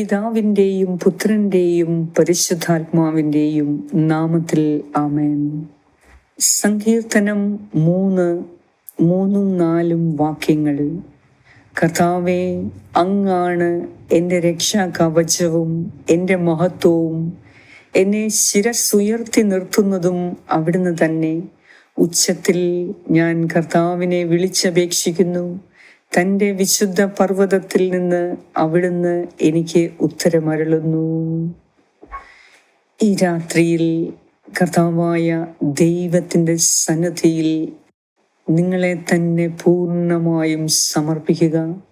പിതാവിന്റെയും പുത്രന്റെയും പരിശുദ്ധാത്മാവിന്റെയും നാമത്തിൽ ആമേൻ. സങ്കീർത്തനം മൂന്ന് മൂന്നും നാലും വാക്യങ്ങൾ. കർത്താവെ അങ്ങാണ് എന്റെ രക്ഷാ കവചവും എന്റെ മഹത്വവും. എന്നെ ശിരസുയർത്തി നിർത്തുന്നതും അവിടുന്ന് തന്നെ. ഉച്ചത്തിൽ ഞാൻ കർത്താവിനെ വിളിച്ചപേക്ഷിക്കുന്നു. തന്റെ വിശുദ്ധ പർവതത്തിൽ നിന്ന് അവിടുന്ന് എനിക്ക് ഉത്തരമരുളുന്നു. ഈ രാത്രിയിൽ കർത്താവായ ദൈവത്തിന്റെ സന്നദ്ധിയിൽ നിങ്ങളെ തന്നെ പൂർണമായും സമർപ്പിക്കുക.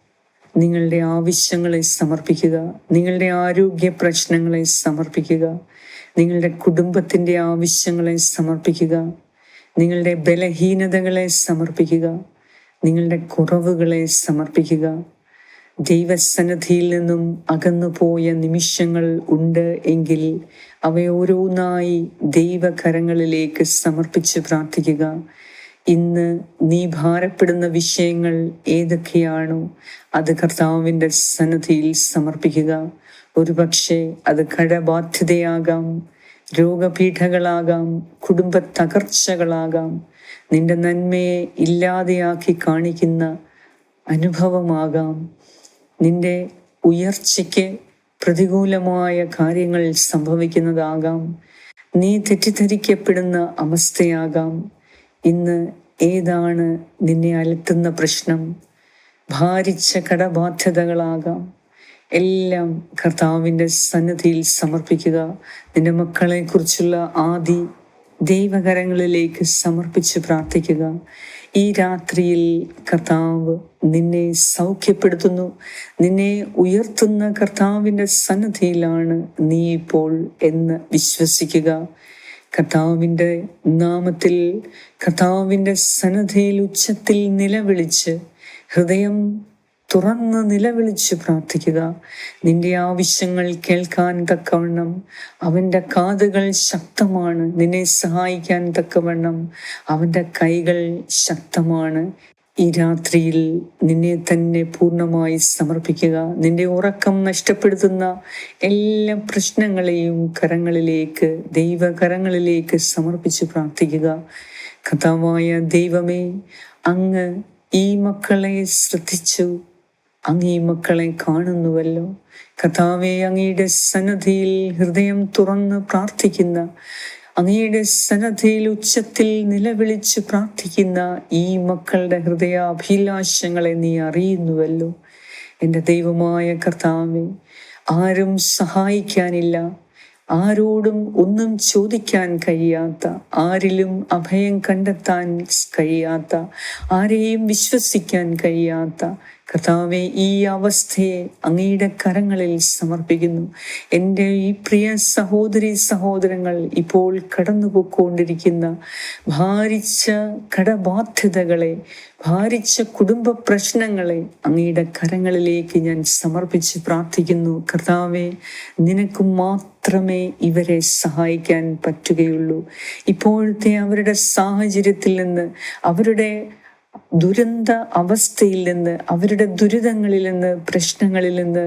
നിങ്ങളുടെ ആവശ്യങ്ങളെ സമർപ്പിക്കുക. നിങ്ങളുടെ ആരോഗ്യ പ്രശ്നങ്ങളെ സമർപ്പിക്കുക. നിങ്ങളുടെ കുടുംബത്തിന്റെ ആവശ്യങ്ങളെ സമർപ്പിക്കുക. നിങ്ങളുടെ ബലഹീനതകളെ സമർപ്പിക്കുക. നിങ്ങളുടെ കുറവുകളെ സമർപ്പിക്കുക. ദൈവസന്നദ്ധിയിൽ നിന്നും അകന്നുപോയ നിമിഷങ്ങൾ ഉണ്ട് എങ്കിൽ അവയോരോന്നായി ദൈവകരങ്ങളിലേക്ക് സമർപ്പിച്ച് പ്രാർത്ഥിക്കുക. ഇന്ന് നീ ഭാരപ്പെടുന്ന വിഷയങ്ങൾ ഏതൊക്കെയാണോ അത് കർത്താവിന്റെ സന്നദ്ധിയിൽ സമർപ്പിക്കുക. ഒരുപക്ഷെ അത് കടബാധ്യതയാകാം രോഗപീഠകളാകാം കുടുംബ തകർച്ചകളാകാം നിന്റെ നന്മയെ ഇല്ലാതെയാക്കി കാണിക്കുന്ന അനുഭവമാകാം. നിന്റെ ഉയർച്ചയ്ക്ക് പ്രതികൂലമായ കാര്യങ്ങൾ സംഭവിക്കുന്നതാകാം. നീ തെറ്റിദ്ധരിക്കപ്പെടുന്ന അവസ്ഥയാകാം. ഇന്ന് ഏതാണ് നിന്നെ അലത്തുന്ന പ്രശ്നം? ഭാരിച്ച കടബാധ്യതകളാകാം. എല്ലാം കർത്താവിന്റെ സന്നദ്ധിയിൽ സമർപ്പിക്കുക. നിന്റെ മക്കളെ കുറിച്ചുള്ള ആദി ദൈവകരങ്ങളിലേക്ക് സമർപ്പിച്ച് പ്രാർത്ഥിക്കുക. ഈ രാത്രിയിൽ കർത്താവ് നിന്നെ സൗഖ്യപ്പെടുത്തുന്നു. നിന്നെ ഉയർത്തുന്ന കർത്താവിന്റെ സന്നദ്ധിയിലാണ് നീ ഇപ്പോൾ എന്ന് വിശ്വസിക്കുക. കർത്താവിന്റെ നാമത്തിൽ കർത്താവിന്റെ സന്നദ്ധയിൽ ഉച്ചത്തിൽ നിലവിളിച്ച് ഹൃദയം തുറന്ന് നിലവിളിച്ച് പ്രാർത്ഥിക്കുക. നിന്റെ ആവശ്യങ്ങൾ കേൾക്കാൻ തക്കവണ്ണം. അവന്റെ കാതുകൾ ശക്തമാണ്. നിന്നെ സഹായിക്കാൻ തക്കവണ്ണം. അവന്റെ കൈകൾ ശക്തമാണ്. ഈ രാത്രിയിൽ നിന്നെ തന്നെ പൂർണമായി സമർപ്പിക്കുക. നിന്റെ ഉറക്കം നഷ്ടപ്പെടുത്തുന്ന എല്ലാ പ്രശ്നങ്ങളെയും കരങ്ങളിലേക്ക് ദൈവകരങ്ങളിലേക്ക് സമർപ്പിച്ച് പ്രാർത്ഥിക്കുക. കഥാവായ ദൈവമേ അങ്ങ് ഈ മക്കളെ ശ്രദ്ധിച്ചു. അങ്ങ് മക്കളെ കാണുന്നുവല്ലോ. കഥാവെ അങ്ങയുടെ സന്നദ്ധിയിൽ ഹൃദയം തുറന്ന് പ്രാർത്ഥിക്കുന്ന അങ്ങയുടെ സന്നദ്ധിയിൽ ഉച്ചത്തിൽ നിലവിളിച്ച് പ്രാർത്ഥിക്കുന്ന ഈ മക്കളുടെ ഹൃദയാഭിലാഷങ്ങളെ നീ അറിയുന്നുവല്ലോ. എന്റെ ദൈവമായ കർത്താവെ ആരും സഹായിക്കാനില്ല. ആരോടും ഒന്നും ചോദിക്കാൻ കഴിയാത്ത ആരിലും അഭയം കണ്ടെത്താൻ കഴിയാത്ത ആരെയും വിശ്വസിക്കാൻ കഴിയാത്ത കർത്താവെ ഈ അവസ്ഥയെ അങ്ങയുടെ കരങ്ങളിൽ സമർപ്പിക്കുന്നു. എന്റെ ഈ പ്രിയ സഹോദരി സഹോദരങ്ങൾ ഇപ്പോൾ കടന്നുപോയിക്കൊണ്ടിരിക്കുന്ന ഭാരിച്ച കടബാധ്യതകളെ ഭാരിച്ച കുടുംബ പ്രശ്നങ്ങളെ അങ്ങയുടെ കരങ്ങളിലേക്ക് ഞാൻ സമർപ്പിച്ച് പ്രാർത്ഥിക്കുന്നു. കർത്താവെ നിനക്ക് മാത്രമേ ഇവരെ സഹായിക്കാൻ പറ്റുകയുള്ളൂ. ഇപ്പോഴത്തെ അവരുടെ സാഹചര്യത്തിൽ നിന്ന് അവരുടെ ദുരന്ത അവസ്ഥയിൽ നിന്ന് അവരുടെ ദുരിതങ്ങളിൽ നിന്ന് പ്രശ്നങ്ങളിൽ നിന്ന്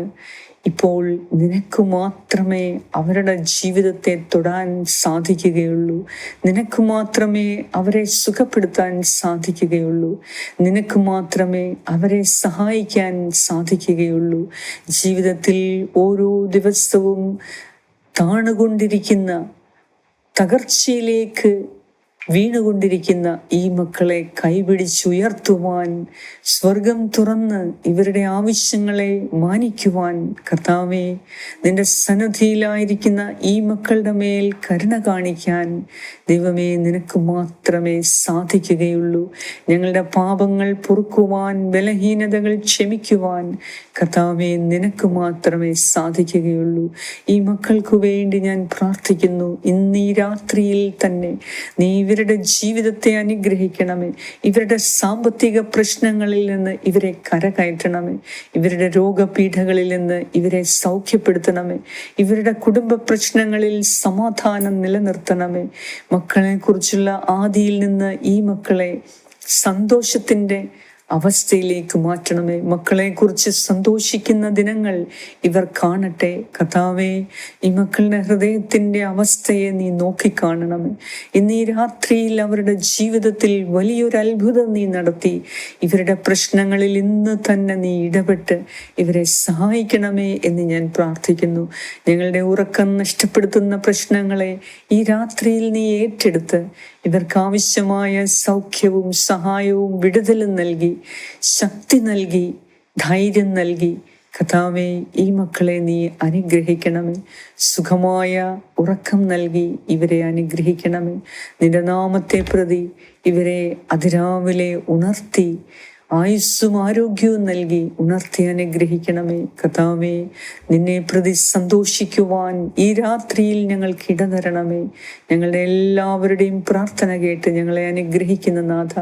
ഇപ്പോൾ നിനക്ക് മാത്രമേ അവരുടെ ജീവിതത്തെ തൊടാൻ സാധിക്കുകയുള്ളൂ. നിനക്ക് മാത്രമേ അവരെ സുഖപ്പെടുത്താൻ സാധിക്കുകയുള്ളൂ. നിനക്ക് മാത്രമേ അവരെ സഹായിക്കാൻ സാധിക്കുകയുള്ളൂ. ജീവിതത്തിൽ ഓരോ ദിവസവും താണുകൊണ്ടിരിക്കുന്ന തകർച്ചയിലേക്ക് വീണുകൊണ്ടിരിക്കുന്ന ഈ മക്കളെ കൈപിടിച്ചുയർത്തുവാൻ സ്വർഗം തുറന്ന് ഇവരുടെ ആവശ്യങ്ങളെ മാനിക്കുവാൻ കർത്താവെ നിന്റെ സന്നദ്ധിയിലായിരിക്കുന്ന ഈ മക്കളുടെ മേൽ കരുണ കാണിക്കാൻ ദൈവമേ നിനക്ക് മാത്രമേ സാധിക്കുകയുള്ളൂ. ഞങ്ങളുടെ പാപങ്ങൾ പൊറുക്കുവാൻ ബലഹീനതകൾ ക്ഷമിക്കുവാൻ കർത്താവെ നിനക്ക് മാത്രമേ സാധിക്കുകയുള്ളൂ. ഈ മക്കൾക്ക് വേണ്ടി ഞാൻ പ്രാർത്ഥിക്കുന്നു. ഇന്ന് ഈ രാത്രിയിൽ തന്നെ നീ ഇവരുടെ ജീവിതത്തെ അനുഗ്രഹിക്കണമേ. ഇവരുടെ സാമ്പത്തിക പ്രശ്നങ്ങളിൽ നിന്ന് ഇവരെ കരകയറ്റണമേ. ഇവരുടെ രോഗപീഠകളിൽ നിന്ന് ഇവരെ സൗഖ്യപ്പെടുത്തണമേ. ഇവരുടെ കുടുംബ പ്രശ്നങ്ങളിൽ സമാധാനം നിലനിർത്തണമേ. മക്കളെ കുറിച്ചുള്ള ആദിയിൽ നിന്ന് ഈ മക്കളെ സന്തോഷത്തിന്റെ അവസ്ഥയിലേക്ക് മാറ്റണമേ. മക്കളെക്കുറിച്ച് സന്തോഷിക്കുന്ന ദിനങ്ങൾ ഇവർ കാണട്ടെ. കഥാവേ ഈ മക്കളുടെ ഹൃദയത്തിന്റെ അവസ്ഥയെ നീ നോക്കിക്കാണണമേ. ഇന്ന് ഈ രാത്രിയിൽ അവരുടെ ജീവിതത്തിൽ വലിയൊരു അത്ഭുതം നീ നടത്തി. ഇവരുടെ പ്രശ്നങ്ങളിൽ ഇന്ന് തന്നെ നീ ഇടപെട്ട് ഇവരെ സഹായിക്കണമേ എന്ന് ഞാൻ പ്രാർത്ഥിക്കുന്നു. ഞങ്ങളുടെ ഉറക്കം നഷ്ടപ്പെടുത്തുന്ന പ്രശ്നങ്ങളെ ഈ രാത്രിയിൽ നീ ഏറ്റെടുത്ത് ഇവർക്ക് ആവശ്യമായ സൗഖ്യവും സഹായവും വിടുതലും നൽകി ശക്തി നൽകി ധൈര്യം നൽകി. കഥാവെ ഈ മക്കളെ നീ അനുഗ്രഹിക്കണമേ. സുഖമായ ഉറക്കം നൽകി ഇവരെ അനുഗ്രഹിക്കണമേ. നിന്റെ നാമത്തെ പ്രതി ഇവരെ അതിരാവിലെ ഉണർത്തി ആയുസ്സും ആരോഗ്യവും നൽകി ഉണർത്തി അനുഗ്രഹിക്കണമേ. കഥാവേ നിന്നെ പ്രതി സന്തോഷിക്കുവാൻ ഈ രാത്രിയിൽ ഞങ്ങൾക്ക് ഇടതരണമേ ഞങ്ങളുടെ എല്ലാവരുടെയും പ്രാർത്ഥന കേട്ട് ഞങ്ങളെ അനുഗ്രഹിക്കുന്ന നാഥ.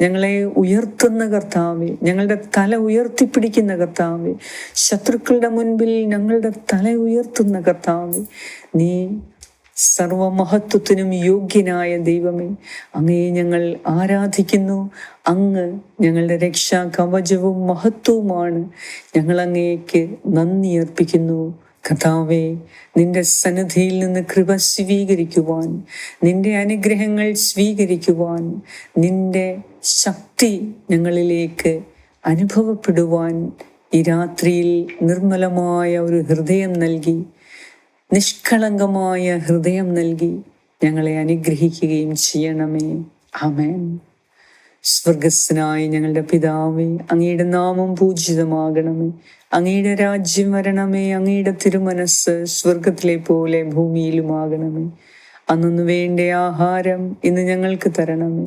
ഞങ്ങളെ ഉയർത്തുന്ന കർത്താവേ ഞങ്ങളുടെ തല ഉയർത്തിപ്പിടിക്കുന്ന കർത്താവേ. ശത്രുക്കളുടെ മുൻപിൽ ഞങ്ങളുടെ തല ഉയർത്തുന്ന കർത്താവേ നീ സർവമഹത്വത്തിനും യോഗ്യനായ ദൈവമേ അങ്ങേ ഞങ്ങൾ ആരാധിക്കുന്നു. അങ്ങ് ഞങ്ങളുടെ രക്ഷാ കവചവും മഹത്വവുമാണ്. ഞങ്ങൾ അങ്ങേക്ക് നന്ദി അർപ്പിക്കുന്നു. കഥാവേ നിന്റെ സന്നിധിയിൽ നിന്ന് കൃപ സ്വീകരിക്കുവാൻ നിന്റെ അനുഗ്രഹങ്ങൾ സ്വീകരിക്കുവാൻ നിന്റെ ശക്തി ഞങ്ങളിലേക്ക് അനുഭവപ്പെടുവാൻ ഈ രാത്രിയിൽ നിർമ്മലമായ ഒരു ഹൃദയം നൽകി നിഷ്കളങ്കമായ ഹൃദയം നൽകി ഞങ്ങളെ അനുഗ്രഹിക്കുകയും ചെയ്യണമേ. ആമേൻ. സ്വർഗസ്സനായി ഞങ്ങളുടെ പിതാവേ അങ്ങയുടെ നാമം പൂജിതമാകണമേ. അങ്ങയുടെ രാജ്യം വരണമേ അങ്ങയുടെ തിരുമനസ് സ്വർഗത്തിലെ പോലെ ഭൂമിയിലുമാകണമേ. അന്നു വേണ്ട ആഹാരം ഇന്ന് ഞങ്ങൾക്ക് തരണമേ.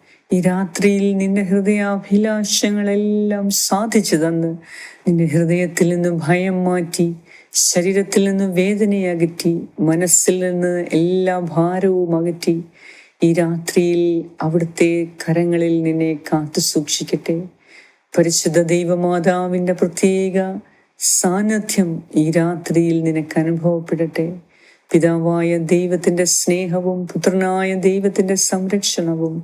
ഈ രാത്രിയിൽ നിന്റെ ഹൃദയാഭിലാഷങ്ങളെല്ലാം സാധിച്ചു തന്ന് നിന്റെ ഹൃദയത്തിൽ നിന്ന് ഭയം മാറ്റി ശരീരത്തിൽ നിന്ന് വേദനയകറ്റി മനസ്സിൽ നിന്ന് എല്ലാ ഭാരവും അകറ്റി ഈ രാത്രിയിൽ അവിടുത്തെ കരങ്ങളിൽ നിന്നെ കാത്തു സൂക്ഷിക്കട്ടെ. പരിശുദ്ധ ദൈവമാതാവിന്റെ പ്രത്യേക സാന്നിധ്യം ഈ രാത്രിയിൽ നിനക്ക് അനുഭവപ്പെടട്ടെ. പിതാവായ ദൈവത്തിന്റെ സ്നേഹവും പുത്രനായ ദൈവത്തിന്റെ സംരക്ഷണവും